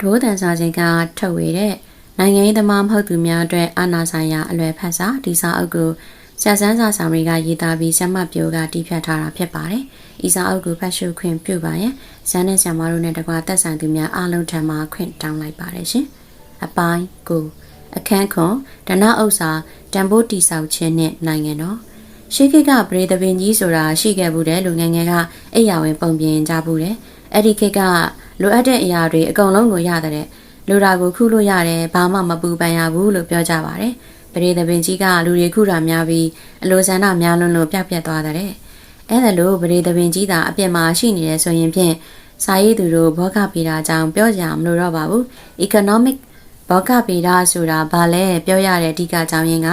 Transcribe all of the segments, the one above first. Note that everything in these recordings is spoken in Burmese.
ဒိုးတန်စာချင်းကထုတ်ဝေတဲ့နိုင်ငံရေးသမားမဟုတ်သူများအတွက်အာဏာဆိုင်ရာအလွယ်ဖတ်စာဒီစာအုပ်ကိုဆရာစန်းစာဆောင်တွေကရေးသားပြီးဆ iam ပြိုကတီးဖြတ်ထားတာဖြစ်ပါတယ်။ဤစာအုပ်ကိုဖတ်ရှုခွင့်ပြုပါရင်ဇန်နဲ့ဆ iam မတို့နဲ့တကွာတက်ဆိုင်သူများအားလုံးထံမှခွင့်တောင်းလိုက်ပါတယ်ရှင်။အပိုင်းကိုအခန်းခွန်ဒနဥစ္စာတန်ဖိုးတီဆောက်ခြင်းနဲ့နိုင်ငံတော် ရှိခိကပရိသပင်ကြီးဆိုတာရှိခဲ့ဘူးတယ်လူငယ်ငယ်ကအိယာဝင်ပုံပြင်ကြဘူးတယ်။အဲ့ဒီခေတ်ကလိုအပ်တဲ့အရာတွေအကုန်လုံးကိုရတဲ့လူတာကိုခုလို့ရတယ်ဘာမှမပူပန်ရဘူးလို့ပြောကြပါတယ်ပရိသပင်ကြီးကလူတွေခုတာများပြီးအလိုဆန္ဒများလွန်းလို့ပြက်ပြက်သွားတဲ့အဲ့ဒါလို့ပရိသပင်ကြီးသာအပြစ်မှာရှိနေတယ်ဆိုရင်ဖြင့်စာရေးသူတို့ဘောကပေတာအကြောင်းပြောကြမလို့တော့ပါဘူး economic ဘောကပေတာဆိုတာဘာလဲပြောရတဲ့အဓိကအကြောင်းရင်းက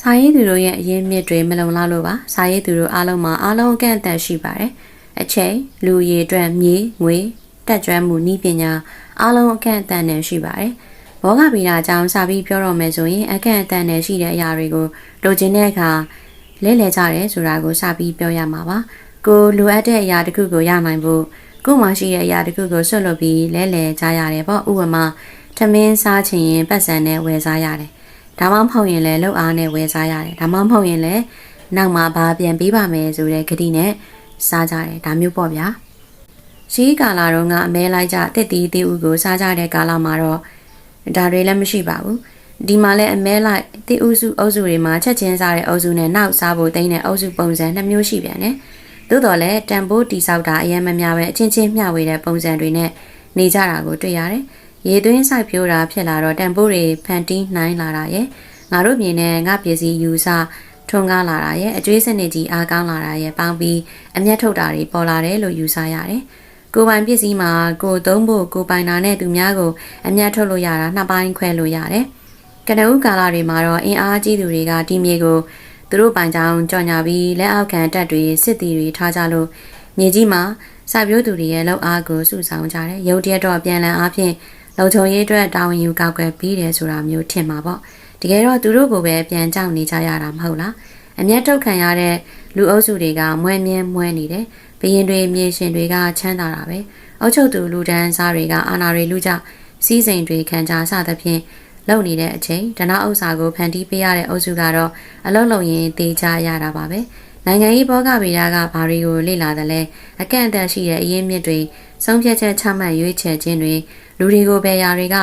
စာရေးသူတို့ရဲ့အရင်းမြစ်တွေမလုံလောက်လို့ပါစာရေးသူတို့အားလုံးမှာအားလုံးအကန့်အသတ်ရှိပါတယ်အချိန်လူရည်အတွက်မြေငွေတက်ကြွမှုနည်းပညာအားလုံးအကန့်အသတ်နဲ့ရှိပါတယ်။ဘောဂဗီလာအကြောင်းစာပြီးပြောတော့မယ်ဆိုရင်အကန့်အသတ်နဲ့ရှိတဲ့အရာတွေကိုလိုချင်တဲ့အခါလဲလှယ်ကြတယ်ဆိုတာကိုစာပြီးပြောရမှာပါ။ကိုလိုအပ်တဲ့အရာတစ်ခုကိုရနိုင်ဖို့ကို့မှာရှိတဲ့အရာတစ်ခုကိုဆွတ်လွတ်ပြီးလဲလှယ်ကြရတယ်ပေါ့။ဥပမာထမင်းစားချင်ရင်ပတ်စံနဲ့ဝယ်စားရတယ်။ ဒါမှမဟုတ်ရင်လည်းလှုပ်အားနဲ့ဝယ်စားရတယ်။ဒါမှမဟုတ်ရင်လည်းနောက်မှဘာပြန်ပေးပါမယ်ဆိုတဲ့ဂတိနဲ့စားကြတယ်ဒါမျိုးပေါ့ဗျာ။ရှိကာလာတော့ကအမဲလိုက်ကြတစ်တီးသေးဦးကိုစားကြတဲ့ကာလမှာတော့ဒါတွေလည်းမရှိပါဘူးဒီမှာလည်းအမဲလိုက်တိဥစုအုပ်စုတွေမှာချက်ချင်းစားတဲ့အုပ်စုနဲ့နောက်စားဖို့တင်းတဲ့အုပ်စုပုံစံနှစ်မျိုးရှိပြန်တယ်သို့တော်လည်းတန်ဖိုးတိဆောက်တာအရင်မများပဲအချင်းချင်းမျှဝေတဲ့ပုံစံတွေနဲ့နေကြတာကိုတွေ့ရတယ် ရေသွင်းစိုက်ပျိုးတာဖြစ်လာတော့တန်ဖိုးတွေဖန်တီးနိုင်လာတာရဲ့ငါတို့မြင်တဲ့ငါပစ္စည်းယူဆထွန်းကားလာတာရဲ့အကျွေးစနစ်ကြီးအားကောင်းလာတာရဲ့ပေါင်းပြီးအမျက်ထုတ်တာတွေပေါ်လာတယ်လို့ယူဆရတယ်။ကိုပိုင်ပစ္စည်းမှာကိုသုံးဖို့ကိုပိုင်တာနဲ့သူများကိုအမျက်ထုတ်လို့ရတာနှစ်ပိုင်းခွဲလို့ရတယ်။ကနဦးကာလတွေမှာတော့အင်အားကြီးသူတွေကဒီမြေကိုသူတို့ပိုင်ကြောင်ကြော်ညာပြီးလက်အောက်ခံတပ်တွေစစ်တီတွေထားကြလို့မြေကြီးမှာစာပြိုးသူတွေရဲ့လောက်အားကိုစုဆောင်ကြတယ်။ရုပ်တရက်တော့ပြန်လည်အားဖြင့် လုံခြုံရေးအတွက်တာဝန်ယူကောက်ွယ်ပြီးတယ်ဆိုတာမျိုးထင်မှာပေါ့။တကယ်တော့သူတို့ကိုပဲပြန်ကြောက်နေကြရတာမဟုတ်လား။အမျက်ထုတ်ခံရတဲ့လူအုပ်စုတွေကမွဲမြဲမွဲနေတယ်။ဘရင်တွေမြေရှင်တွေကချမ်းသာတာပဲအုတ်ချုပ်သူလူဒန်းစားတွေကအာနာတွေလူကြစီးစိမ်တွေခံကြစသဖြင့်လုံနေတဲ့အချိန်ဒနာဥစ္စာကိုဖန်တီးပေးရတဲ့အုပ်စုကတော့အလုံးလုံးရင်တေးကြရတာပါပဲနိုင်ငံရေးဘောကဗေဒကဘာတွေကိုလေ့လာတယ်လဲအကန့်အသတ်ရှိတဲ့အရင်းမြစ်တွေဆုံးဖြတ်ချက်ချမှတ်ရွေးချယ်ခြင်းတွေ လူတွေကိုဘယ်ရာတွေက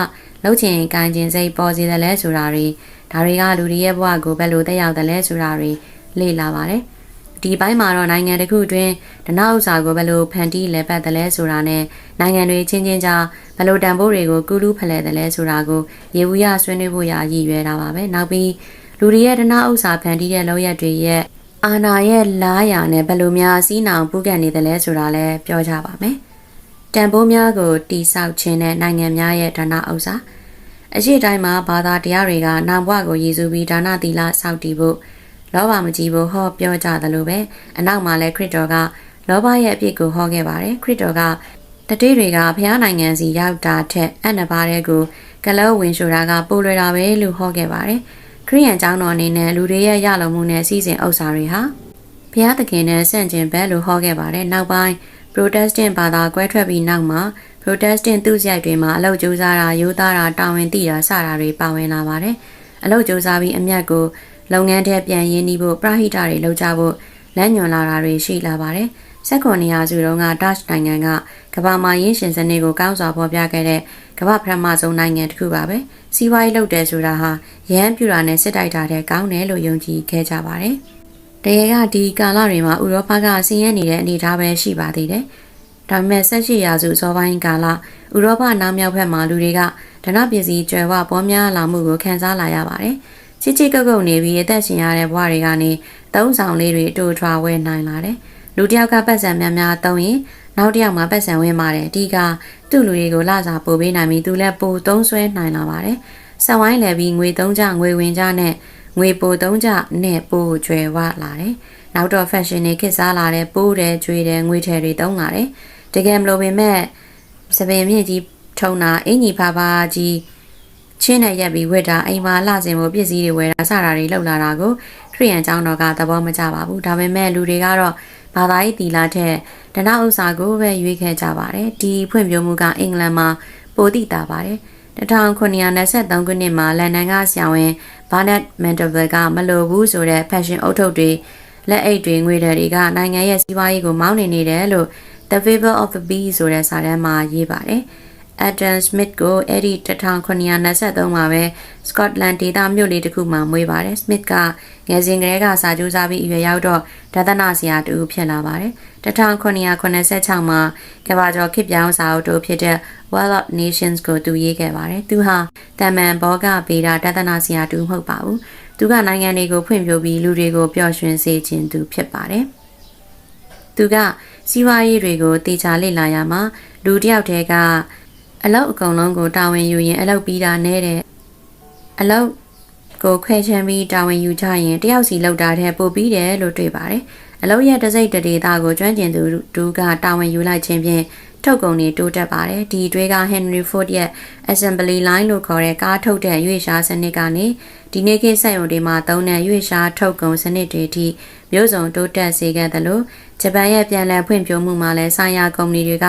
လှုပ်ချင်ကိုင်းခြင်းစိတ်ပေါ်စေတယ်လဲဆိုတာတွေဒါတွေကလူတွေရဲ့ဘဝကိုဘယ်လိုတက်ရောက်တယ်လဲဆိုတာတွေလေ့လာပါတယ်ဒီဘိုင်းမှာတော့နိုင်ငံတစ်ခုအတွင်းဒနာဥစ္စာကိုဘယ်လိုဖန်တီးလဲပတ်တယ်လဲဆိုတာနဲ့နိုင်ငံတွေချင်းချင်းကြားဘယ်လိုတန်ဖိုးတွေကိုကူးလူးဖလှယ်တယ်လဲဆိုတာကိုရေဘူးရဆွေးနွေးဖို့ရရည်ရွယ်တာပါပဲနောက်ပြီးလူတွေရဲ့ဒနာဥစ္စာဖန်တီးတဲ့လောက်ရက်တွေရဲ့အာနာရဲ့လားယာနဲ့ဘယ်လိုများစီးနောင်ပူးကန်နေတယ်လဲဆိုတာလည်းပြောကြပါမယ် တန်ဖိုးများကိုတိဆောက်ခြင်းနဲ့နိုင်ငံများရဲ့ဒါနဥစ္စာအရှိတိုင်းမှာဘာသာတရားတွေကနာဘွားကိုရည်စူးပြီးဒါနသီလစောင့်တည်ဖို့လောဘမကြီးဖို့ဟောပြောကြသလိုပဲအနောက်မှာလည်းခရစ်တော်ကလောဘရဲ့အပြစ်ကိုဟောခဲ့ပါတယ်ခရစ်တော်ကတတိတွေကဘုရားနိုင်ငံစီရောက်တာထက်အနှစ်ပါးတဲ့ကိုကလောဝင်ဆိုတာကပိုလွယ်တာပဲလို့ဟောခဲ့ပါတယ်ခရိယန်ကျောင်းတော်အနေနဲ့လူတွေရဲ့ရလုံမှုနဲ့စီစဉ်ဥစ္စာတွေဟာဘုရားသခင်နဲ့ဆန့်ကျင်ဘက်လို့ဟောခဲ့ပါတယ်နောက်ပိုင်း Protestant ဘာသာကွဲထွက်ပြီးနောက်မှာ Protestant သူစရိုက်တွေမှာအလုပ်ကြိုးစားတာရိုးသားတာတာဝန်သိတာစတာတွေပါဝင်လာပါတယ်အလုပ်ကြိုးစားပြီးအမျက်ကိုလုပ်ငန်းထဲပြန်ရင်းနှီးဖို့ပရဟိတတွေလုပ်ကြဖို့လမ်းညွှန်လာတာတွေရှိလာပါတယ်။ဆက်ခွန်နေရာစုတုန်းက Dutch နိုင်ငံကကမ္ဘာမှာရင်းရှင်စနစ်ကိုကောင်းစွာဖော်ပြခဲ့တဲ့ကမ္ဘာပထမဆုံးနိုင်ငံတစ်ခုပါပဲ။စီးပွားရေးလုပ်တယ်ဆိုတာဟာရဟန်းပြူတာနဲ့စစ်တိုက်တာတဲ့ကောင်းတယ်လို့ယုံကြည်ခဲ့ကြပါတယ်။ တကယ်ကဒီကာလတွေမှာဥရောပကဆင်းရဲနေတဲ့အနေအထားပဲရှိပါသေးတယ်။ဒါပေမဲ့၁၈ရာစုစောပိုင်းကာလဥရောပနောက်မြောက်ဘက်မှာလူတွေကဒဏပစ္စည်းကျွယ်ဝပေါ်များလာမှုကိုခံစားလာရပါတယ်။ချစ်ချစ်ကုတ်ကုတ်နေပြီးအသက်ရှင်ရတဲ့ဘဝတွေကနေသုံးဆောင်လေးတွေအတူထွာဝဲနိုင်လာတယ်။လူတစ်ယောက်ကပတ်စံများများသုံးရင်နောက်တစ်ယောက်မှာပတ်စံဝင်ပါတယ်။ဒီကသူ့လူတွေကိုလာစားပို့ပေးနိုင်ပြီးသူလည်းပိုသုံးဆွဲနိုင်လာပါတယ်။ဆက်ဝိုင်းလည်းပြီးငွေသုံးကြငွေဝင်ကြနဲ့ ငွေပိုသုံးကြနဲ့ပိုကျွယ်ဝလာတယ်။နောက်တော့ fashion တွေခေတ်စားလာတဲ့ပိုးတယ်ကျွေးတယ်ငွေထည်တွေသုံးလာတယ်။တကယ်မလို့ပင်မဲ့စပင်မြင့်ကြီးထုံတာအင်ကြီးဖာဖာကြီးချချင်းနဲ့ရက်ပြီးဝတ်တာအိမ်မှာလှစင်မှုပစ္စည်းတွေဝယ်တာစတာတွေလှုပ်လာတာကိုခရိယန်ကျောင်းတော်ကသဘောမကျပါဘူးဒါပေမဲ့လူတွေကတော့ဘာသာရေးတီလာထက်ဒနာဥစ္စာကိုပဲရွေးခဲ့ကြပါတယ်ဒီဖွံ့ဖြိုးမှုကအင်္ဂလန်မှာပိုတိတာပါတယ် 1923ခုနှစ်မှာလန်ဒန်ကဆရာဝန်ဘာနက်မန်တဗယ်ကမလိုဘူးဆိုတဲ့ fashion အုတ်ထုတ်တွေလက်အိတ်တွေငွေတွေကနိုင်ငံရဲ့စီးပွားရေးကိုမောင်းနေနေတယ်လို့ The Fable of the Bee ဆိုတဲ့စာတမ်းမှာရေးပါတယ်။ Adam Smith ကိုအဲ့ဒီ1923မှာပဲ Scotland ဒေသမြို့လေးတစ်ခုမှာမွေးပါတယ်။ Smith ကငယ်စဉ်ကတည်းကစာကြိုးစားပြီးအရွယ်ရောက်တော့ဒသနာဆရာတူဖြစ်လာပါတယ်။1986မှာကမ္ဘာကျော်ခေတ်ပြောင်းစာအုပ်တို့ဖြစ်တဲ့ World of Nations ကိုသူရေးခဲ့ပါတယ်။သူဟာတမန်ဘောကဗေဒဒသနာဆရာတူမဟုတ်ပါဘူး။သူကနိုင်ငံတွေကိုဖွံ့ဖြိုးပြီးလူတွေကိုပျော်ရွှင်စေခြင်းသူဖြစ်ပါတယ်။သူကစီးပွားရေးတွေကိုတေချာလေ့လာရမှာလူတစ်ယောက်တည်းက အလောက်အကုန်လုံးကိုတာဝန်ယူရင်အလောက်ပြီးတာနဲ့တဲ့အလောက်ကိုခွဲချမ်းပြီးတာဝန်ယူကြရင်တယောက်စီလောက်တာတဲ့ပို့ပြီးတယ်လို့တွေ့ပါတယ်။အလောက်ရဲ့တစိတ်တဒေတာကိုကျွမ်းကျင်သူတူကတာဝန်ယူလိုက်ခြင်းဖြင့် ထုတ်ကုန်တွေတိုးတက်ပါတယ်။ဒီတွေက Henry Ford ရဲ့ Assembly Line လို့ခေါ်တဲ့ကားထုတ်တဲ့ရွေ့ရှားစနစ်ကနေဒီနေ့ခေတ်စက်ရုံတွေမှာသုံးတဲ့ရွေ့ရှားထုတ်ကုန်စနစ်တွေထိမျိုးစုံတိုးတက်စေခဲ့သလိုဂျပန်ရဲ့ပြန်လည်ဖွံ့ဖြိုးမှုမှာလည်းဆိုင်ရာကုမ္ပဏီတွေက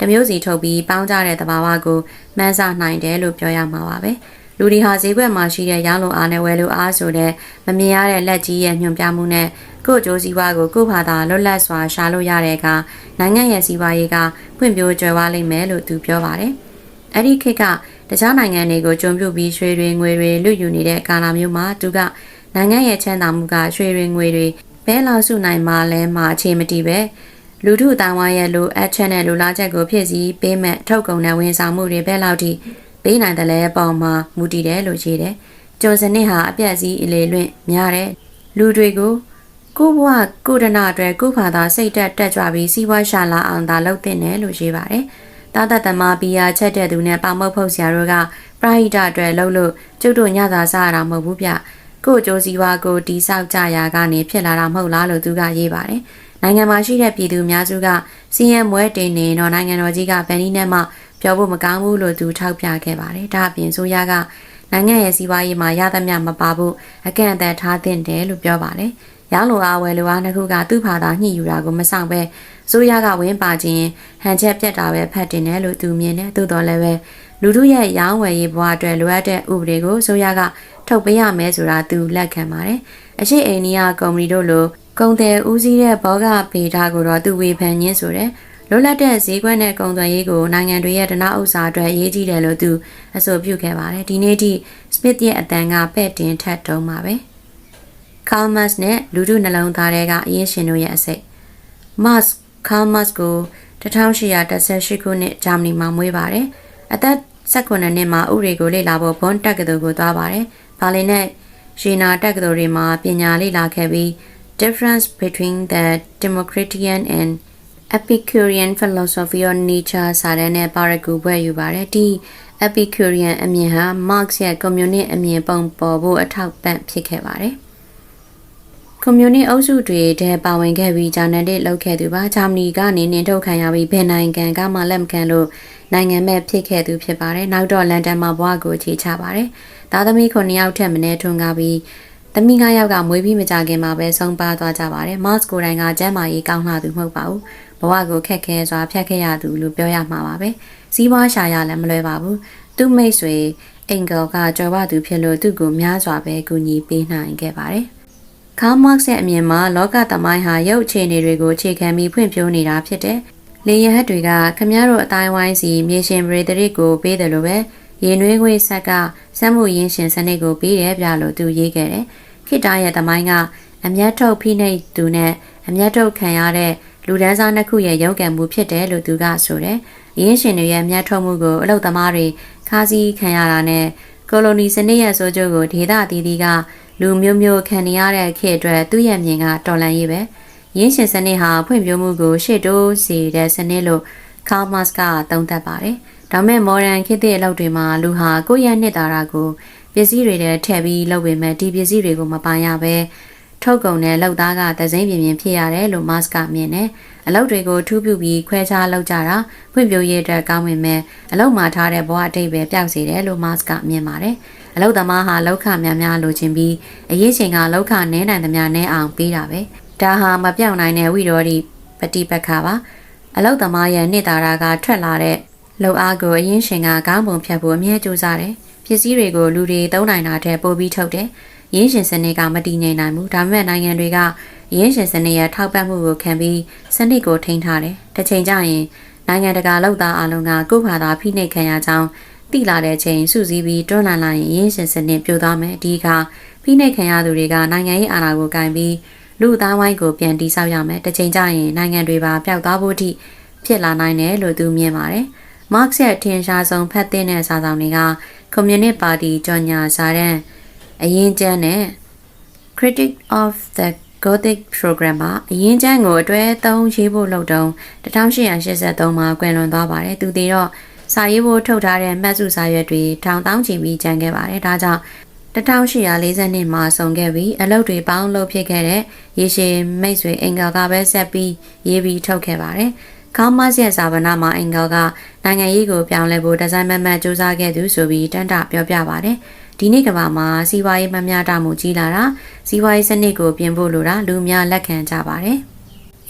တမျိုးစီထုတ်ပြီးပေါင်းကြတဲ့သဘာဝကိုမှန်းဆနိုင်တယ်လို့ပြောရမှာပါပဲလူဒီဟာဈေးကွက်မှာရှိတဲ့ရောင်းလိုအားနဲ့ဝယ်လိုအားဆိုတဲ့မမြင်ရတဲ့လက်ကြီးရဲ့ညွှန်ပြမှုနဲ့ ကို့ကြိုးစည်းဝါးကိုကို့ဘာသာလွတ်လပ်စွာရှာလို့ရတဲ့အခါနိုင်ငံရဲ့စီးပွားရေးကဖွံ့ဖြိုးကြွယ်ဝလိမ့်မယ်လို့သူပြောပါတယ်အဲ့ဒီခေတ်ကတခြားနိုင်ငံတွေကိုကျုံပြုပြီးရွှေတွေငွေတွေလွတ်ယူနေတဲ့ကာလမျိုးမှာသူကနိုင်ငံရဲ့ချမ်းသာမှုကရွှေတွေငွေတွေဘဲလောက်စုနိုင်မှလဲမှအခြေမတည်ပဲလူထုအတိုင်းဝိုင်းရဲ့လိုအပ်ချက်နဲ့လိုလားချက်ကိုဖြည့်ဆည်းပေးမဲ့ထုတ်ကုန်တဲ့ဝန်ဆောင်မှုတွေဘဲလောက်ထိပေးနိုင်တယ်လဲပုံမှာမူတည်တယ်လို့ရေးတယ်။ကျော်စနစ်ဟာအပြက်စီးအလေလွင့်များတဲ့လူတွေကို ကိုဘဝကိုဒနာအတွက်ကိုဖာသာစိတ်တက်တက်ကြွပြီးစီးပွားရှာလာအောင်သာလုပ်တင်တယ်လို့ရေးပါတယ်။တာတတမဘီယာချက်တဲ့သူနဲ့ပါမုတ်ဖုတ်ဆရာတို့ကပရိဟိတအတွက်လှုပ်လို့ကျုပ်တို့ညသာစားရတာမဟုတ်ဘူးဗျ။ကိုကြိုးစည်းဝါကိုတီဆောက်ကြရာကနေဖြစ်လာတာမဟုတ်လားလို့သူကရေးပါတယ်။နိုင်ငံမှာရှိတဲ့ပြည်သူအများစုကစီးရဲမွဲတင်နေတော့နိုင်ငံတော်ကြီးကဗန်နီနဲ့မှပြောဖို့မကောင်းဘူးလို့သူထောက်ပြခဲ့ပါတယ်။ဒါအပြင်ဆိုရကနိုင်ငံရဲ့စီးပွားရေးမှာရသမျှမပါဘူးအကန့်အသတ်ထားသင့်တယ်လို့ပြောပါတယ်။ ရောင်းလိုအားဝယ်လိုအားနှစ်ခုကသူ့ဘာသာညှိယူတာကိုမဆောင်ပဲဆိုရကဝင်းပါခြင်းဟန်ချက်ပြတ်တာပဲဖတ်တင်တယ်လို့သူမြင်တယ်။သို့တော်လည်းပဲလူတို့ရဲ့ရောင်းဝယ်ရေးဘဝအတွက်လိုအပ်တဲ့ဥပဒေကိုဆိုရကထုတ်ပေးရမယ်ဆိုတာသူလက်ခံပါတယ်။အရှိအိန္ဒိယကုမ္ပဏီတို့လိုကုံတယ်ဦးစီးတဲ့ဘောဂဗေဒကိုတော့သူဝေဖန်ရင်းဆိုတဲ့လွတ်လပ်တဲ့ဈေးကွက်နဲ့ကုန်သွယ်ရေးကိုနိုင်ငံတွေရဲ့ဒနာဥစ္စာအတွက်အရေးကြီးတယ်လို့သူအဆိုပြုခဲ့ပါတယ်ဒီနေ့ထိ Smith ရဲ့အတန်ကပဲ့တင်ထက်တုံးပါပဲ Karl Marx နဲ့လူထုနှလုံးသားတွေကအရင်ရှင်တို့ရဲ့အစိတ် Marx Karl Marx ကို1818ခုနှစ်ဂျာမနီမှာမွေးပါတယ်အသက်18နှစ်မှာဥရေကိုလေ့လာဖို့ဘွန်တက္ကသိုလ်ကိုသွားပါတယ်ဘာလင်နဲ့ရှီနာတက္ကသိုလ်တွေမှာပညာလေ့လာခဲ့ပြီး difference between the Democratian and Epicurean philosophy of nature စာတမ်းနဲ့ပါရဂူဘွဲ့ယူပါတယ်ဒီ Epicurean အမြင်ဟာ Marx ရဲ့ communist အမြင်ပုံပေါ်ဖို့အထောက်ပံ့ဖြစ်ခဲ့ပါတယ် ကွန်မြူနတီအုပ်စုတွေထဲပါဝင်ခဲ့ပြီးဂျာနယ်တစ်လုပ်ခဲ့သူပါဂျာမနီကနေနင်းထုတ်ခံရပြီးဘယ်နိုင်ငံကမှလက်မခံလို့နိုင်ငံမဲ့ဖြစ်ခဲ့သူဖြစ်ပါတယ်နောက်တော့လန်ဒန်မှာဘွားကိုခြေချပါတယ်သားသမီး9ယောက်ထက်မနည်းထွန်းကားပြီးသမီး၅ယောက်ကမွေးပြီးမကြခင်မှာပဲဆုံးပါသွားကြပါတယ်။မတ်ကိုတိုင်ကကျမ်းမာရေးကောင်းလာသူမဟုတ်ပါဘူး။ဘဝကိုခက်ခဲစွာဖြတ်ခဲ့ရသူလို့ပြောရမှာပါပဲ။စီးပွားရှာရလည်းမလွယ်ပါဘူး။သူ့မိတ်ဆွေအင်ဂယ်ကကြော်ဝသူဖြစ်လို့သူ့ကိုများစွာပဲကူညီပေးနိုင်ခဲ့ပါတယ်။ ကားမာ့စ်ရဲ့အမြင်မှာလောကသမိုင်းဟာရုပ်အခြေအနေတွေကိုအခြေခံပြီးဖွံ့ဖြိုးနေတာဖြစ်တယ်။လေယာဉ်ဟက်တွေကခမည်းတော်အတိုင်းဝိုင်းစီမြေရှင်ပရိသတ်ကိုပေးတယ်လို့ပဲရေနွေးခွေးဆက်ကစက်မှုရင်းရှင်စနစ်ကိုပေးတယ်ပြလို့သူရေးခဲ့တယ်။ခိတာရဲ့သမိုင်းကအမျက်ထုတ်ဖိနှိပ်သူနဲ့အမျက်ထုတ်ခံရတဲ့လူဒန်းစားနှစ်ခုရဲ့ရုပ်ကံမှုဖြစ်တယ်လို့သူကဆိုတယ်။ရင်းရှင်တွေရဲ့အမျက်ထုတ်မှုကိုအလုတ်သမားတွေခါးစည်းခံရတာနဲ့ကိုလိုနီစနစ်ရဲ့ဆိုးကျိုးကိုဒေသအသီးသီးက လူမျိုးမျိုးခံနေရတဲ့ခေတ်အတွက်သူ့ရဲ့မြင်ကတော်လန်ရေးပဲ။ရင်းရှင်စနစ်ဟာဖွံ့ဖြိုးမှုကိုရှေ့တိုးစေတဲ့စနစ်လို့ကာမတ်ကသုံးသပ်ပါတယ်။ဒါမဲ့မော်ဒန်ခေတ်သစ်အလုပ်တွေမှာလူဟာကိုယ့်ရဲ့နှစ်သာရကိုပစ္စည်းတွေထဲထည့်ပြီးလုပ်ပေမဲ့ဒီပစ္စည်းတွေကိုမပိုင်ရပဲထထုတ်ကုန်တဲ့လောက်သားကသစိမ့်ပြင်းပြင်းဖြစ်ရတယ်လို့မတ်ကမြင်တယ်။အလုပ်တွေကိုထူးပြပြီးခွဲခြားလုပ်ကြတာဖွံ့ဖြိုးရေးအတွက်ကောင်းဝင်မဲ့အလုပ်မှာထားတဲ့ဘဝအတိတ်ပဲပျောက်စေတယ်လို့မတ်ကမြင်ပါတယ်။ အလုပ်သမားဟာလောက်ခများများလိုချင်ပြီးအရေးချိန်ကလောက်ခနည်းနိုင်သမျှနည်းအောင်ပေးတာပဲ။ဒါဟာမပြောင်းနိုင်တဲ့ဝိရောဓိပฏิပက္ခပါ။အလုတ်သမားရဲ့နှစ်သာရကထွက်လာတဲ့လှုပ်အားကိုအရင်ရှင်ကခေါင်းပုံဖြတ်ဖို့အမြဲကြိုးစားတယ်။ပစ္စည်းတွေကိုလူတွေသုံးနိုင်တာထက်ပိုပြီးထုတ်တယ်။ရင်းရှင်စနစ်ကမတည်ငြိမ်နိုင်ဘူး။ဒါပေမဲ့နိုင်ငံတွေကရင်းရှင်စနစ်ရဲ့ထောက်ပံ့မှုကိုခံပြီးစနစ်ကိုထိန်းထားတယ်။တစ်ချိန်ကျရင်နိုင်ငံတကာလောက်သားအလုံးကကိုယ့်ဘာသာဖိနှိပ်ခံရကြောင်း တိလာတဲ့ချိန်စုစည်းပြီးတွန်းလှန်လာရင်ရင်းရှင်စနစ်ပြိုသွားမယ်။ဒီကဖိနှိပ်ခံရသူတွေကနိုင်ငံရေးအာဏာကိုကင်ပြီးလူသားဝိုင်းကိုပြန်တိဆောက်ရမယ်။တစ်ချိန်ကျရင်နိုင်ငံတွေပါပျောက်သွားဖို့အထိဖြစ်လာနိုင်တယ်လို့သူမြင်ပါတယ်။ Marx ရဲ့ထင်ရှားဆုံးဖတ်တဲ့စာဆောင်တွေက Communist Party ကြော်ညာစာတမ်းအရင်ကျမ်းနဲ့ Critic of the Gothic Program မှာအရင်ကျမ်းကိုအတွဲသုံးရေးဖို့လုပ်တုံး1883မှာကွယ်လွန်သွားပါတယ်သူတွေတော့ စာရေးဖို့ထုတ်ထားတဲ့မှတ်စုစာရွက်တွေထောင်တောင်းချီပြီးကျန်ခဲ့ပါတယ်ဒါကြောင့်1840နှစ်မှာဆုံးခဲ့ပြီးအလုပ်တွေပေါင်းလုပ်ဖြစ်ခဲ့တဲ့ရေရှည်မိတ်ဆွေအင်္ဂါကပဲဆက်ပြီးရေးပြီးထုတ်ခဲ့ပါတယ်။ခေါင်းမဆက်စာဗနာမှာအင်္ဂါကနိုင်ငံရေးကိုပြောင်းလဲဖို့ဒီဇိုင်းမမတ်စူးစမ်းခဲ့သူဆိုပြီးတန်းတာပြောပြပါတယ်။ဒီနေ့ကဘာမှာစီးပွားရေးမမျှတမှုကြီးလာတာစီးပွားရေးစနစ်ကိုပြင်ဖို့လိုတာလူများလက်ခံကြပါတယ်။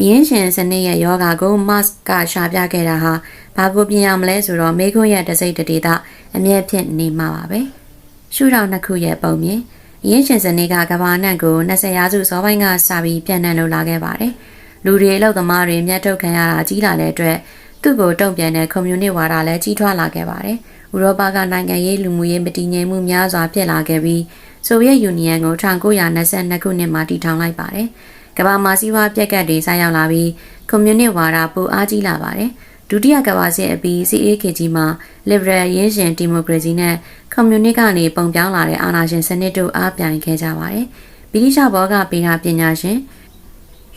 အရင်းရှင်စနစ်ရဲ့ယောဂါကိုမတ်ကရှာပြခဲ့တာဟာဘာကိုပြင်ရမလဲဆိုတော့မေခွန်းရဲ့တစိမ့်တဒေတာအမြဲဖြစ်နေမှာပါပဲ။ရှုထောင့်နှစ်ခုရဲ့ပုံမြင်ရင်းရှင်စနေကကဘာနတ်ကို20ရာစုစောပိုင်းကစပြီးပြန်နှံလို့လာခဲ့ပါတယ်။လူတွေအလောက်သမားတွေမြတ်ထုတ်ခံရတာကြီးလာတဲ့အတွက်သူ့ကိုတုံ့ပြန်တဲ့ကွန်မြူနစ်ဝါဒလည်းကြီးထွားလာခဲ့ပါတယ်။ဥရောပကနိုင်ငံရေးလူမှုရေးမတည်ငြိမ်မှုများစွာဖြစ်လာခဲ့ပြီးဆိုဗီယက်ယူနီယံကို1922ခုနှစ်မှာတည်ထောင်လိုက်ပါတယ်။ ကမ္ဘာမှာစီးပွားပြက်ကတ်တွေဆိုက်ရောက်လာပြီးကွန်မြူနစ်ဝါဒပိုအားကြီးလာပါတယ်။ဒုတိယကမ္ဘာစစ်အပြီး CAKG မှာ Liberal ရင်းရှင်ဒီမိုကရေစီနဲ့ကွန်မြူနစ်ကနေပုံပြောင်းလာတဲ့အာဏာရှင်စနစ်တို့အားပြိုင်ခဲ့ကြပါတယ်။ဗြိတိရှဘောကပေနာပညာရှင်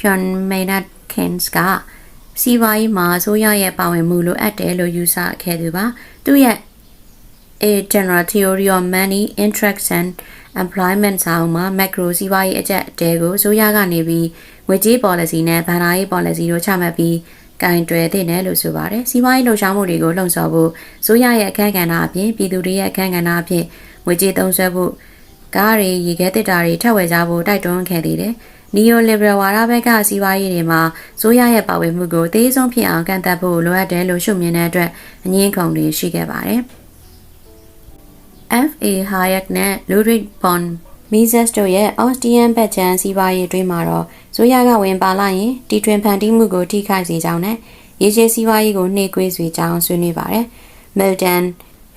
John Maynard Keynes ကစီးပွားရေးမှာအစိုးရရဲ့ပါဝင်မှုလိုအပ်တယ်လို့ယူဆခဲ့သူပါ။သူရဲ့ A General Theory of Money, Interest and Employment ဆောင်မှာ macro စီးပွားရေးအကျက်အတဲကိုအစိုးရကနေပြီးငွေကြေး policy နဲ့ဘဏ္ဍာရေး policy တို့ချမှတ်ပြီးကင်တွယ်သင့်တယ်လို့ဆိုပါတယ်။စီးပွားရေးလှုပ်ရှားမှုတွေကိုလှုံ့ဆော်ဖို့စိုးရရဲ့အခမ်းကဏ္ဍအပြင်ပြည်သူတွေရဲ့အခမ်းကဏ္ဍအဖြစ်ငွေကြေးသုံးစွဲဖို့ကားတွေရေခဲတစ်တာတွေထပ်ဝယ်ကြဖို့တိုက်တွန်းခဲ့သေးတယ်။ Neoliberal ဝါဒဘက်ကစီးပွားရေးတွေမှာစိုးရရဲ့ပါဝင်မှုကိုသေးဆုံးဖြစ်အောင်ကန့်သတ်ဖို့လိုအပ်တယ်လို့ရှုမြင်တဲ့အတွက်အငင်းခုန်တွေရှိခဲ့ပါတယ်။ F.A. Hayek နဲ့ Ludwig von Mises တို့ရဲ့ Austrian ဘက်ချန်စီးပွားရေးအတွင်းမှာတော့ဇိုးရကဝင်ပါလာရင်တီထွင်ဖန်တီးမှုကိုထိခိုက်စေကြောင်းနဲ့ရေရှည်စီးပွားရေးကိုနှိပ်ကွေးစေကြောင်းဆွေးနွေးပါတယ်။ Milton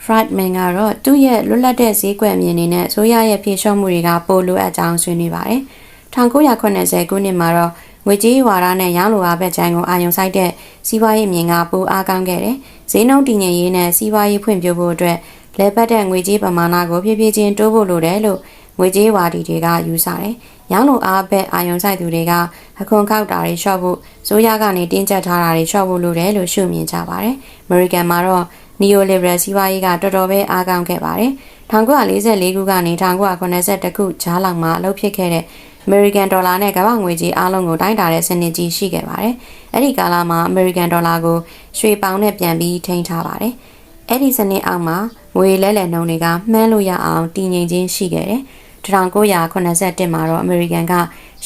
Friedman ကတော့သူ့ရဲ့လွတ်လပ်တဲ့ဈေးကွက်မြင်နေနဲ့ဇိုးရရဲ့ဖြည့်လျှော့မှုတွေကပိုလိုအပ်ကြောင်းဆွေးနွေးပါတယ်။1980ခုနှစ်မှာတော့ငွေကြေးဝါဒနဲ့ရောင်းလိုအားဘက်ချန်ကိုအာရုံစိုက်တဲ့စီးပွားရေးမြင်ကပိုအားကောင်းခဲ့တယ်။ဈေးနှုန်းတည်ငြိမ်ရေးနဲ့စီးပွားရေးဖွံ့ဖြိုးဖို့အတွက် လဲပတ်တဲ့ငွေကြေးပမာဏကိုဖြည်းဖြည်းချင်းတိုးဖို့လိုတယ်လို့ငွေကြေးဝါဒီတွေကယူဆတယ်။ရောင်းလိုအားဘက်အာယုံဆိုင်သူတွေကအခွန်ခောက်တာတွေလျှော့ဖို့စိုးရကနေတင်းကျပ်ထားတာတွေလျှော့ဖို့လိုတယ်လို့ရှုမြင်ကြပါတယ်။ American မှာတော့ Neoliberal စီးပွားရေးကတော်တော်ပဲအားကောင်းခဲ့ပါတယ်။1944ခုကနေ1982ခုကြားလောက်မှာအလုပ်ဖြစ်ခဲ့တဲ့ American Dollar နဲ့ကမ္ဘာငွေကြေးအားလုံးကိုတိုင်းတာတဲ့စနစ်ကြီးရှိခဲ့ပါတယ်။အဲ့ဒီကာလမှာ American Dollar ကိုရွှေပေါင်နဲ့ပြန်ပြီးထိန်းထားပါတယ်။အဲ့ဒီစနစ်အောက်မှာ ငွေလဲလှယ်နှုန်းတွေကမှန်းလို့ရအောင်တည်ငြိမ်ခြင်းရှိခဲ့တယ်။1981မှာတော့အမေရိကန်က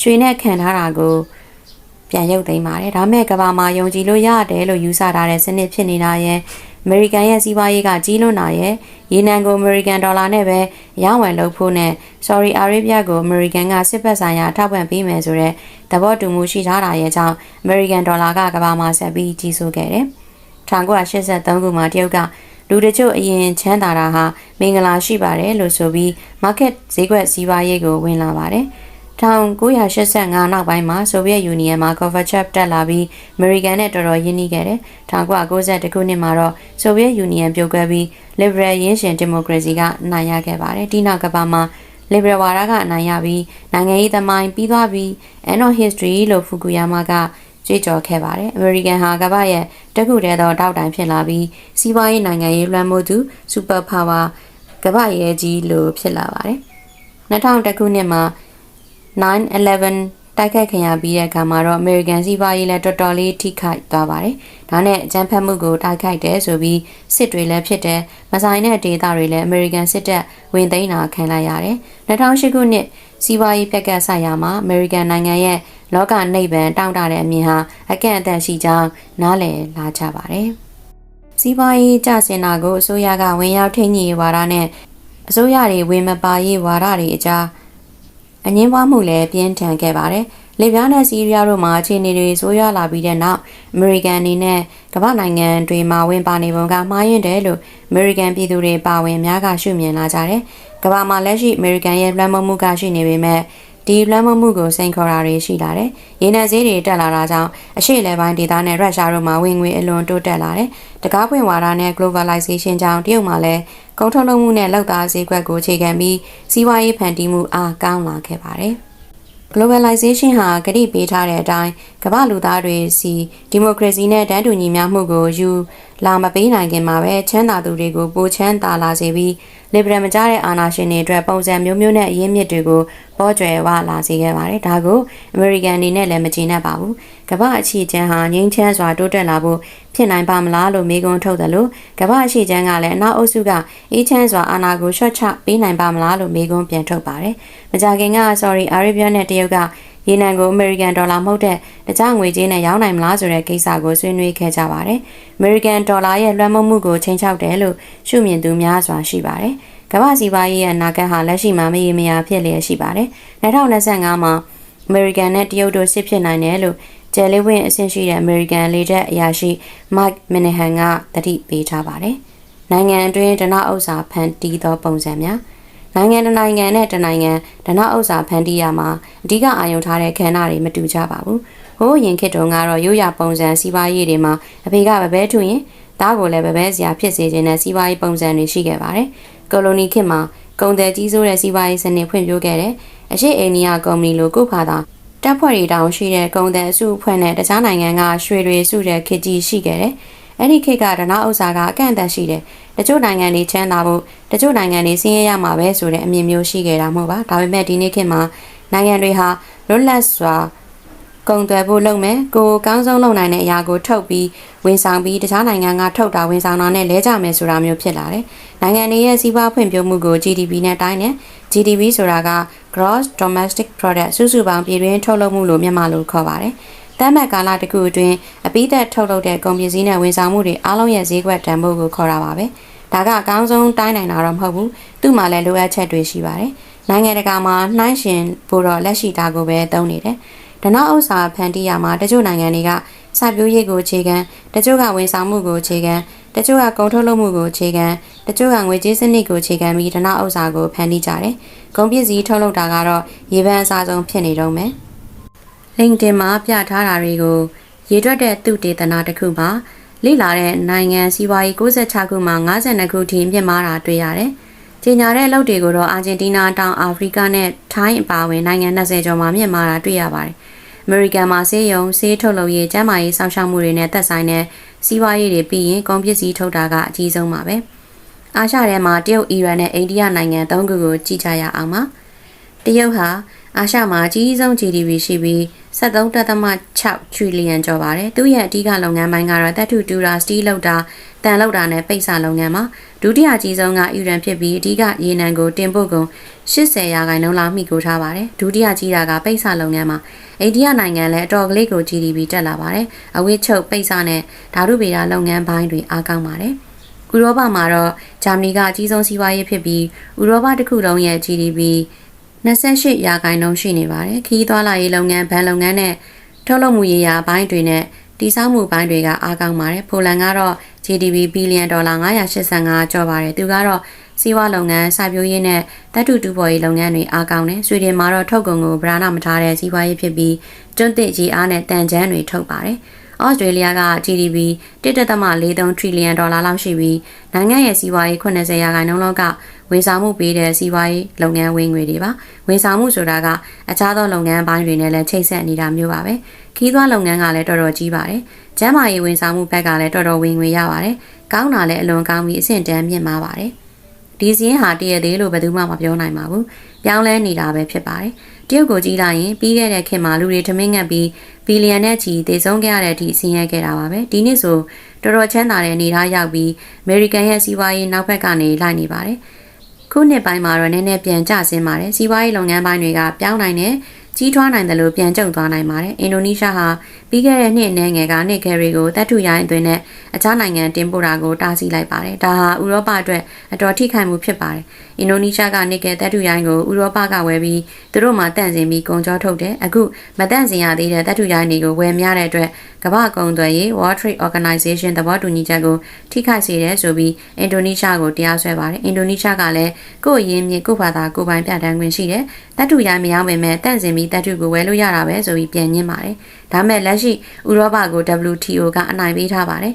ရွှေနဲ့ခံထားတာကိုပြန်ရုပ်သိမ်းပါတယ်ဒါမဲ့ကဘာမှာယုံကြည်လို့ရတယ်လို့ယူဆထားတဲ့စနစ်ဖြစ်နေတာရဲ့အမေရိကန်ရဲ့စီးပွားရေးကကြီးလွန်းတာရဲ့ရေနံကိုအမေရိကန်ဒေါ်လာနဲ့ပဲရောင်းဝယ်လုပ်ဖို့နဲ့ Saudi Arabia ကိုအမေရိကန်ကစစ်ဘက်ဆိုင်ရာထောက်ပံ့ပေးမယ်ဆိုတဲ့သဘောတူမှုရှိထားတာရဲ့ကြောင့်အမေရိကန်ဒေါ်လာကကဘာမှာဆက်ပြီးကြီးစိုးခဲ့တယ်1983ခုမှာတရုတ်က လူတချို့အရင်ချမ်းသာတာဟာမင်္ဂလာရှိပါတယ်လို့ဆိုပြီး market ဈေးကွက်စည်းဝါးရေးကိုဝင်လာပါတယ်1985နောက်ပိုင်းမှာဆိုဗီယက်ယူနီယံမှာ Gorbachev တက်လာပြီးအမေရိကန်နဲ့တော်တော်ရင်းနှီးခဲ့တယ်။1992ခုနှစ်မှာတော့ဆိုဗီယက်ယူနီယံပြိုကွဲပြီး Liberal ရင်းရှင်ဒီမိုကရေစီကအနိုင်ရခဲ့ပါတယ်။ဒီနောက်ကဘာမှာ Liberal ဝါဒကအနိုင်ရပြီးနိုင်ငံရေးသမိုင်းပြီးသွားပြီး End of History လို့ဖူကူယာမာ ကကြွေးကြော်ခဲ့ပါတယ်။ American ဟာကမ္ဘာရဲ့တခုတည်းသောတောက်တိုင်ဖြစ်လာပြီးစီးပွားရေးနိုင်ငံရေးလွှမ်းမိုးသူ super power ကမ္ဘာရဲ့ကြီးလို့ဖြစ်လာပါတယ်။2000ခုနှစ်မှာ9/11တိုက်ခိုက်ခံရပြီးတဲ့အခါမှာတော့ American စီးပွားရေးလည်းတော်တော်လေးထိခိုက်သွားပါတယ်။ဒါနဲ့အကြမ်းဖက်မှုကိုတိုက်ခိုက်တယ်ဆိုပြီးစစ်တွေလည်းဖြစ်တယ်။မဆိုင်တဲ့ဒေသတွေလည်း American စစ်တပ်ဝင်သိမ်းတာခံလိုက်ရတယ်။2008ခုနှစ်စီးပွားရေးပြက်ကတ်ဆိုင်ရာမှာ American နိုင်ငံရဲ့ လောကနိဗ္ဗာန်တောင့်တတဲ့အမြင်ဟာအကန့်အသတ်ရှိကြောင်းနားလည်လာကြပါတယ်။စီးပွားရေးကျဆင်းတာကိုအစိုးရကဝင်ရောက်ထိန်းညှိရေးဝါဒနဲ့အစိုးရတွေဝင်မပါရေးဝါဒတွေအကြားအငင်းပွားမှုလည်းပြင်းထန်ခဲ့ပါတယ်။လေပြားနဲ့စီးရီးယားတို့မှာအခြေအနေတွေဆိုးရွားလာပြီးတဲ့နောက်အမေရိကန်အနေနဲ့ကမ္ဘာနိုင်ငံတွေမှာဝင်ပါနေပုံကမှားယွင်းတယ်လို့အမေရိကန်ပြည်သူတွေပါဝင်များကရှုမြင်လာကြတယ်။ကမ္ဘာမှာလက်ရှိအမေရိကန်ရဲ့လွှမ်းမိုးမှုကရှိနေပေမဲ့ ဒီလွှမ်းမိုးမှုကိုစိန်ခေါ်တာတွေရှိလာတယ်။ရေနံဈေးတွေတက်လာတာကြောင့်အရှိလေပိုင်းဒေသနဲ့ရုရှားတို့မှာဝင်ငွေအလွန်တိုးတက်လာတယ်။တကားပွင့်ဝါဒနဲ့ globalization ကြောင့်တရုတ်မှာလည်းကုန်ထုတ်လုပ်မှုနဲ့လောက်သားဈေးကွက်ကိုအခြေခံပြီးစီးပွားရေးဖန်တီးမှုအားကောင်းလာခဲ့ပါတယ်။ globalization ဟာကတိပေးထားတဲ့အတိုင်းကမ္ဘာလူသားတွေစီဒီမိုကရေစီနဲ့တန်းတူညီမျှမှုကိုယူလာမပေးနိုင်ခင်မှာပဲချမ်းသာသူတွေကိုပိုချမ်းသာလာစေပြီး liberal မကြတဲ့အာဏာရှင်တွေအတွက်ပုံစံမျိုးမျိုးနဲ့အရင်းမြစ်တွေကိုပေါ်ကျွယ်ဝလာစေခဲ့ပါတယ်။ဒါကို American အနေနဲ့လည်းမကျေနပ်ပါဘူး။ကမ္ဘာအချီချမ်းဟာငြိမ်းချမ်းစွာတိုးတက်လာဖို့ဖြစ်နိုင်ပါမလားလို့မေးခွန်းထုတ်တယ်လို့ကမ္ဘာအချီချမ်းကလည်းအနောက်အုပ်စုကအေးချမ်းစွာအာဏာကိုရှော့ချပေးနိုင်ပါမလားလို့မေးခွန်းပြန်ထုတ်ပါတယ်။မကြခင်က sorry Arabia နဲ့တရုတ်က ရေနံကို American ဒေါ်လာမဟုတ်တဲ့တခြားငွေကြေးနဲ့ရောင်းနိုင်မလားဆိုတဲ့ကိစ္စကိုဆွေးနွေးခဲ့ကြပါတယ်။ American ဒေါ်လာရဲ့လွှမ်းမိုးမှုကိုချိန်ချောက်တယ်လို့ရှုမြင်သူများစွာရှိပါတယ်။ကမ္ဘာစီးပွားရေးရဲ့နာဂတ်ဟာလက်ရှိမှာမရေမရာဖြစ်လျက်ရှိပါတယ်။2025မှာ American နဲ့တရုတ်တို့စစ်ဖြစ်နိုင်တယ်လို့ကျယ်လေးဝင်းအဆင့်ရှိတဲ့ American လေတပ်အရာရှိ Mike Minahan ကတတိပေးထားပါတယ်။နိုင်ငံအတွင်းဒနာဥစ္စာဖန်တီးသောပုံစံများ နိုင်ငံတစ်နိုင်ငံနဲ့တစ်နိုင်ငံဒနာဥစ္စာဖန်တီးရမှာအဓိကအာရုံထားတဲ့ခန္ဓာတွေမတူကြပါဘူး။ဟိုးရင်ခေတ်တုန်းကတော့ရိုးရာပုံစံစီးပွားရေးတွေမှာအဖေကဗပဲထုရင်သားကိုလည်းဗပဲစရာဖြစ်စေခြင်းနဲ့စီးပွားရေးပုံစံတွေရှိခဲ့ပါတယ်။ကိုလိုနီခေတ်မှာကုန်သည်ကြီးစိုးတဲ့စီးပွားရေးစနစ်ဖွံ့ဖြိုးခဲ့တယ်။အရှိအိန္ဒိယကုမ္ပဏီလိုကိုဖာသာတပ်ဖွဲ့တွေတောင်ရှိတဲ့ကုန်သည်အစုအဖွဲ့နဲ့တခြားနိုင်ငံကရွှေတွေစုတဲ့ခေတ်ကြီးရှိခဲ့တယ်။အဲ့ဒီခေတ်ကဒနာဥစ္စာကအကန့်အသတ်ရှိတယ်။ တချို့နိုင်ငံတွေချမ်းသာဖို့တချို့နိုင်ငံတွေဆင်းရဲရမှာပဲဆိုတဲ့အမြင်မျိုးရှိခဲ့တာမဟုတ်ပါ။ဒါပေမဲ့ဒီနေ့ခေတ်မှာနိုင်ငံတွေဟာလွတ်လပ်စွာကုန်သွယ်ဖို့လုပ်မယ်ကိုကောင်းဆုံးလုပ်နိုင်တဲ့အရာကိုထုတ်ပြီးဝန်ဆောင်ပြီးတခြားနိုင်ငံကထုတ်တာဝန်ဆောင်တာနဲ့လဲကြမယ်ဆိုတာမျိုးဖြစ်လာတယ်။နိုင်ငံတွေရဲ့စီးပွားဖွံ့ဖြိုးမှုကို GDP နဲ့တိုင်းတယ် GDP ဆိုတာက Gross Domestic Product စုစုပေါင်းပြည်တွင်းထုတ်လုပ်မှုလို့မြန်မာလိုခေါ်ပါတယ်။ တမ်းမဲ့ကာလတစ်ခုအတွင်းအပိသက်ထုတ်လုပ်တဲ့ကုန်ပစ္စည်းနဲ့ဝန်ဆောင်မှုတွေအားလုံးရဲ့ဈေးကွက်တန်ဖိုးကိုခေါ်တာပါပဲ။ဒါကအကောင်းဆုံးတိုင်းနိုင်တာတော့မဟုတ်ဘူး။သူ့မှာလည်းလိုအပ်ချက်တွေရှိပါတယ်။နိုင်ငံတကာမှာနှိုင်းရှင်ဖို့တော့လက်ရှိတာကိုပဲသုံးနေတယ်။ဒနာဥစ္စာဖန်တီးရမှာတချို့နိုင်ငံတွေကစိုက်ပျိုးရေးကိုအခြေခံတချို့ကဝန်ဆောင်မှုကိုအခြေခံတချို့ကကုန်ထုတ်လုပ်မှုကိုအခြေခံတချို့ကငွေကြေးစနစ်ကိုအခြေခံပြီးဒနာဥစ္စာကိုဖန်တီးကြတယ်။ကုန်ပစ္စည်းထုတ်လုပ်တာကတော့ရေပန်းအစားဆုံးဖြစ်နေတော့မယ်။ LinkedIn မှာပြထားတာတွေကိုရေတွက်တဲ့သူတေသနာတစ်ခုမှာလိလာတဲ့နိုင်ငံစီးပွားရေး66ခုမှ52ခုထိမြင့်မားတာတွေ့ရတယ်။ကြေညာတဲ့အလုပ်တွေကိုတော့အာဂျင်တီးနားတောင်အာဖရိကနဲ့ထိုင်းအပါအဝင်နိုင်ငံ20ကျော်မှာမြင့်မားတာတွေ့ရပါတယ်။အမေရိကန်မှာဆေးရုံဆေးထုတ်လုပ်ရေးကျန်းမာရေးစောင့်ရှောက်မှုတွေနဲ့သက်ဆိုင်တဲ့စီးပွားရေးတွေပြီးရင်ကုန်ပစ္စည်းထုတ်တာကအကြီးဆုံးပါပဲ။အာရှထဲမှာတရုတ်၊အီရန်နဲ့အိန္ဒိယနိုင်ငံသုံးခုကိုကြည့်ကြရအောင်ပါ။တရုတ်ဟာအာရှမှာအကြီးဆုံး GDP ရှိပြီး 73.6 trillion ကျော်ပါတယ်။သူ့ရဲ့အဓိကလုပ်ငန်းပိုင်းကတော့တပ်ထုတူရာစတီးလုပ်တာတန်လောက်တာနဲ့ပိတ်ဆလုပ်ငန်းမှာဒုတိယကြီးဆုံးကအီရန်ဖြစ်ပြီးအဓိကရေနံကိုတင်ပို့ကုန်80ရာခိုင်နှုန်းလောက်မှီကိုထားပါတယ်ဒုတိယကြီးတာကပိတ်ဆလုပ်ငန်းမှာအိန္ဒိယနိုင်ငံလည်းအတော်ကလေးကို GDP တက်လာပါတယ်အဝိချုပ်ပိတ်ဆနဲ့ဓာတုဗေဒလုပ်ငန်းပိုင်းတွေအားကောင်းပါတယ်ဥရောပမှာတော့ဂျာမနီကအကြီးဆုံးစီးပွားရေးဖြစ်ပြီးဥရောပတစ်ခုလုံးရဲ့ GDP 28ရာခိုင်နှုန်းရှိနေပါတယ်ခီးသွွာလာရေးလုပ်ငန်းဗန်လုပ်ငန်းနဲ့ထုတ်လုပ်မှုရေးရာဘိုင်းတွေနဲ့တည်ဆောက်မှုပိုင်းတွေကအားကောင်းပါတယ်ပိုလန်ကတော့ GDP ဘီလီယံဒေါ်လာ985ကျော်ပါတယ်သူကတော့စီးပွားလုပ်ငန်းစိုက်ပျိုးရေးနဲ့တပ်ထုတူပေါ်ရေးလုပ်ငန်းတွေအားကောင်းတယ်ဆွီဒင်မှာတော့ထုတ်ကုန်ကိုဗရာဏမထားတဲ့စီးပွားရေးဖြစ်ပြီးကျွန်းသစ်ကြီးအားနဲ့တန်ကြမ်းတွေထုတ်ပါတယ်ဩစတြေးလျက GDP 1.43 trillion ဒေါ်လာလောက်ရှိပြီးနိုင်ငံရဲ့စီးပွားရေး80ရာခိုင်နှုန်းလောက်က ဝန်ဆောင်မှုပေးတဲ့စီးပွားရေးလုပ်ငန်းဝင်ငွေတွေပါဝန်ဆောင်မှုဆိုတာကအခြားသောလုပ်ငန်းပိုင်းတွေနဲ့လည်းချိတ်ဆက်နေတာမျိုးပါပဲခီးသွွားလုပ်ငန်းကလည်းတော်တော်ကြီးပါတယ်ကျန်းမာရေးဝန်ဆောင်မှုဘက်ကလည်းတော်တော်ဝင်ငွေရပါတယ်ကောင်းတာလည်းအလွန်ကောင်းပြီးအဆင့်တန်းမြင့်မားပါတယ်ဒီစင်းဟာတည့်ရသေးလို့ဘယ်သူမှမပြောနိုင်ပါဘူးပြောင်းလဲနေတာပဲဖြစ်ပါတယ်တရုတ်ကိုကြည့်လိုက်ရင်ပြီးခဲ့တဲ့ခေတ်မှာလူတွေထမင်းငတ်ပြီးဘီလီယံနဲ့ချီတည်ဆုံးခဲ့ရတဲ့အထိဆင်းရဲခဲ့တာပါပဲဒီနှစ်ဆိုတော်တော်ချမ်းသာတဲ့အနေအထားရောက်ပြီးအမေရိကန်ရဲ့စီးပွားရေးနောက်ဘက်ကနေလိုက်နေပါတယ် ခုနှစ်ပိုင်းမှာတော့နည်းနည်းပြန်ကျဆင်းပါတယ်စီးပွားရေးလုပ်ငန်းပိုင်းတွေကပြောင်းနိုင်တယ်ကြီးထွားနိုင်တယ်လို့ပြန်ကျုံသွားနိုင်ပါတယ်အင်ဒိုနီးရှားဟာပြီးခဲ့တဲ့နှစ်နဲ့ငယ်ကနှစ်ကယ်ရီကိုတပ်ထုရိုင်းအသွင်နဲ့အခြားနိုင်ငံတင်ပို့တာကိုတားဆီးလိုက်ပါတယ်ဒါဟာဥရောပအတွက်အတော်ထိခိုက်မှုဖြစ်ပါတယ် အင်ဒိုနီးရှားကနှစ်ကယ်တပ်ထုရိုင်းကိုဥရောပကဝယ်ပြီးသူတို့မှတန့်စင်ပြီးကုန်ကြောထုတ်တယ်အခုမတန့်စင်ရသေးတဲ့တပ်ထုရိုင်းတွေကိုဝယ်များတဲ့အတွက်ကမ္ဘာကုန်သွယ်ရေး World Trade Organization သဘောတူညီချက်ကိုထိခိုက်စေတယ်ဆိုပြီးအင်ဒိုနီးရှားကိုတရားစွဲပါတယ်အင်ဒိုနီးရှားကလည်းကိုယ့်အရင်းမြစ်ကိုယ့်ဘာသာကိုယ်ပိုင်ပြဋ္ဌာန်းခွင့်ရှိတယ်တပ်ထုရိုင်းမရောင်းပေမဲ့တန့်စင်ပြီးတပ်ထုကိုဝယ်လို့ရတာပဲဆိုပြီးပြန်ညင်းပါတယ်ဒါမဲ့လက်ရှိဥရောပကို WTO ကအနိုင်ပေးထားပါတယ်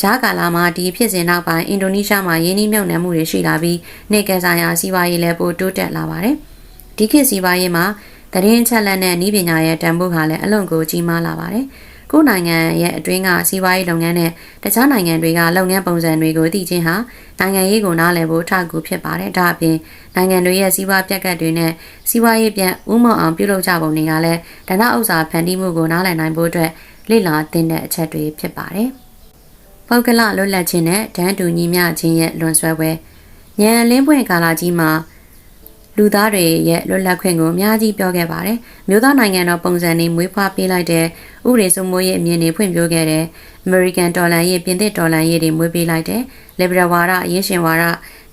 ဂျာကာလာမှာဒီဖြစ်စဉ်နောက်ပိုင်းအင်ဒိုနီးရှားမှာယင်းနှိမ့်မြုပ်နှံမှုတွေရှိလာပြီးနေကစားရာစီးပွားရေးလည်းပိုတိုးတက်လာပါတယ်။ဒီခေတ်စီးပွားရေးမှာသတင်းချက်လက်နဲ့ဤပညာရဲ့တန်ဖိုးကလည်းအလွန်ကိုကြီးမားလာပါတယ်။ကိုယ်နိုင်ငံရဲ့အတွင်းကစီးပွားရေးလုပ်ငန်းနဲ့တခြားနိုင်ငံတွေကလုပ်ငန်းပုံစံတွေကိုသိချင်းဟာနိုင်ငံရေးကိုနားလည်ဖို့ထကူဖြစ်ပါတယ်။ဒါအပြင်နိုင်ငံတွေရဲ့စီးပွားပြက်ကတ်တွေနဲ့စီးပွားရေးပြန်ဥမောအောင်ပြုလုပ်ကြပုံတွေကလည်းဒဏဥစ္စာဖန်တီးမှုကိုနားလည်နိုင်ဖို့အတွက်လေ့လာသင့်တဲ့အချက်တွေဖြစ်ပါတယ်။ ပုဂ္ဂလလွတ်လပ်ခြင်းနဲ့ဒန်းတူညီမျှခြင်းရဲ့လွန်ဆွဲပွဲညံလင်းပွင့်ကာလာကြီးမှာလူသားတွေရဲ့လွတ်လပ်ခွင့်ကိုအများကြီးပြောခဲ့ပါတယ်။မြို့သားနိုင်ငံတော်ပုံစံနဲ့မွေးဖွားပေးလိုက်တဲ့ဥပဒေစိုးမိုးရေးအမြင်တွေဖွင့်ပြခဲ့တဲ့ American ဒေါ်လာရေးပြင်သစ်ဒေါ်လာရေးတွေမွေးပေးလိုက်တဲ့ Liberal ဝါဒအရေးရှင်ဝါဒ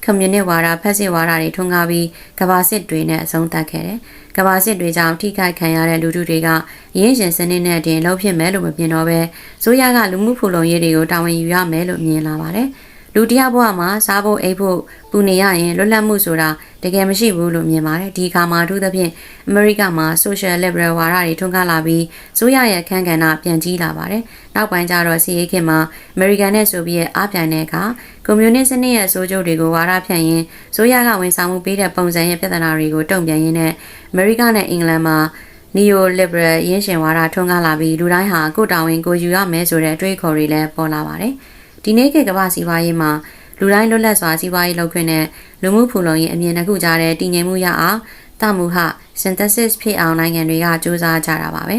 ကွန်မြူနစ်ဝါဒဖက်စစ်ဝါဒတွေထွန်းကားပြီးကဘာစစ်တွေနဲ့အဆုံးသတ်ခဲ့တယ်။ကဘာစစ်တွေကြောင့်ထိခိုက်ခံရတဲ့လူထုတွေကအရေးရှင်စနစ်နဲ့တင်လှုပ်ဖြစ်မယ်လို့မမြင်တော့ပဲဆိုရကလူမှုဖူလုံရေးတွေကိုတာဝန်ယူရမယ်လို့မြင်လာပါတယ်။ လူတယောက်ဘဝမှာစားဖို့အိပ်ဖို့ပူနေရရင်လွတ်လပ်မှုဆိုတာတကယ်မရှိဘူးလို့မြင်ပါတယ်ဒီအခါမှာအထူးသဖြင့်အမေရိကမှာ social liberal ဝါဒတွေထွန်းကားလာပြီးဆိုရရဲ့ခန့်ကဏ္ဍပြန်ကြီးလာပါတယ်နောက်ပိုင်းကျတော့စီအေးခင်မှာအမေရိကန်နဲ့ဆိုဗီယက်အားပြိုင်တဲ့အခါကွန်မြူနစ်စနစ်ရဲ့ဆိုးကျိုးတွေကိုဝါဒဖြန့်ရင်းဆိုရကဝန်ဆောင်မှုပေးတဲ့ပုံစံရဲ့ပြဿနာတွေကိုတုံ့ပြန်ရင်းနဲ့အမေရိကနဲ့အင်္ဂလန်မှာ neo liberal ရင်းရှင်ဝါဒထွန်းကားလာပြီးလူတိုင်းဟာကိုယ်တာဝန်ကိုယူရမယ်ဆိုတဲ့အတွေးခေါ်တွေလည်းပေါ်လာပါတယ်။ ဒီနေ့ခေတ်ကမ္ဘာစီးပွားရေးမှာလူတိုင်းလွတ်လပ်စွာစီးပွားရေးလုပ်ခွင့်နဲ့လူမှုဖူလုံရေးအမြင်တစ်ခုကြားတဲ့တည်ငြိမ်မှုရအောင်တမှုဟ synthesis ဖြစ်အောင်နိုင်ငံတွေကစူးစမ်းကြတာပါပဲ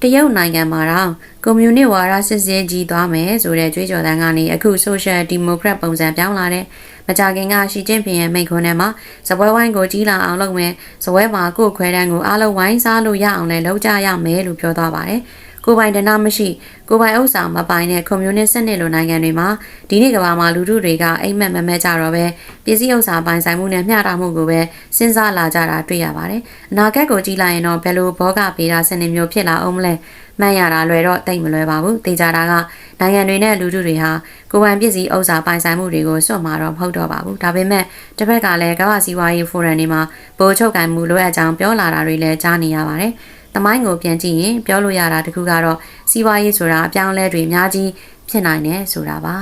တရုတ်နိုင်ငံမှာတော့ကွန်မြူနစ်ဝါဒစစ်စစ်ကြီးသွားမယ်ဆိုတဲ့ကြွေးကြော်သံကနေအခု social democrat ပုံစံပြောင်းလာတဲ့မကြခင်ကရှီကျင့်ဖင်ရဲ့မိန့်ခွန်းထဲမှာစပွဲဝိုင်းကိုကြီးလာအောင်လုပ်မယ်စပွဲမှာကိုယ်ခွဲတန်းကိုအားလုံးဝိုင်းစားလို့ရအောင်လည်းလုပ်ကြရမယ်လို့ပြောသွားပါတယ်။ ကိုပိုင်တနာမရှိကိုပိုင်ဥစ္စာမပိုင်တဲ့ကွန်မြူနစ်စနစ်လိုနိုင်ငံတွေမှာဒီနေ့ကမ္ဘာမှာလူထုတွေကအိမ်မက်မမက်ကြတော့ပဲပစ္စည်းဥစ္စာပိုင်ဆိုင်မှုနဲ့မျှတမှုကိုပဲစဉ်းစားလာကြတာတွေ့ရပါတယ်။အနာဂတ်ကိုကြည့်လိုက်ရင်တော့ဘယ်လိုဘောကပေတာစနစ်မျိုးဖြစ်လာအောင်မလဲမှန်ရတာလွယ်တော့တိတ်မလွယ်ပါဘူး။သိကြတာကနိုင်ငံတွေနဲ့လူထုတွေဟာကိုပိုင်ပစ္စည်းဥစ္စာပိုင်ဆိုင်မှုတွေကိုစွန့်မှာတော့မဟုတ်တော့ပါဘူး။ဒါပေမဲ့တစ်ဖက်ကလည်းကမ္ဘာစီးပွားရေးဖိုရမ်တွေမှာပိုချုပ်ကန်မှုလိုအပ်ကြောင်းပြောလာတာတွေလည်းကြားနေရပါတယ်။ သမိုင်းကိုပြန်ကြည့်ရင်ပြောလို့ရတာတခုကတော့စီးပွားရေးဆိုတာအပြောင်းလဲတွေအများကြီးဖြစ်နိုင်တယ်ဆိုတာပါ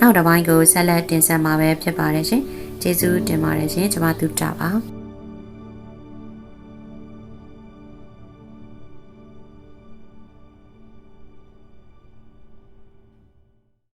နောက်တစ်ပိုင်းကိုဆက်လက်တင်ဆက်မှာပဲဖြစ်ပါတယ်ရှင်ကျေးဇူးတင်ပါတယ်ရှင်ကျွန်မသူတာပါ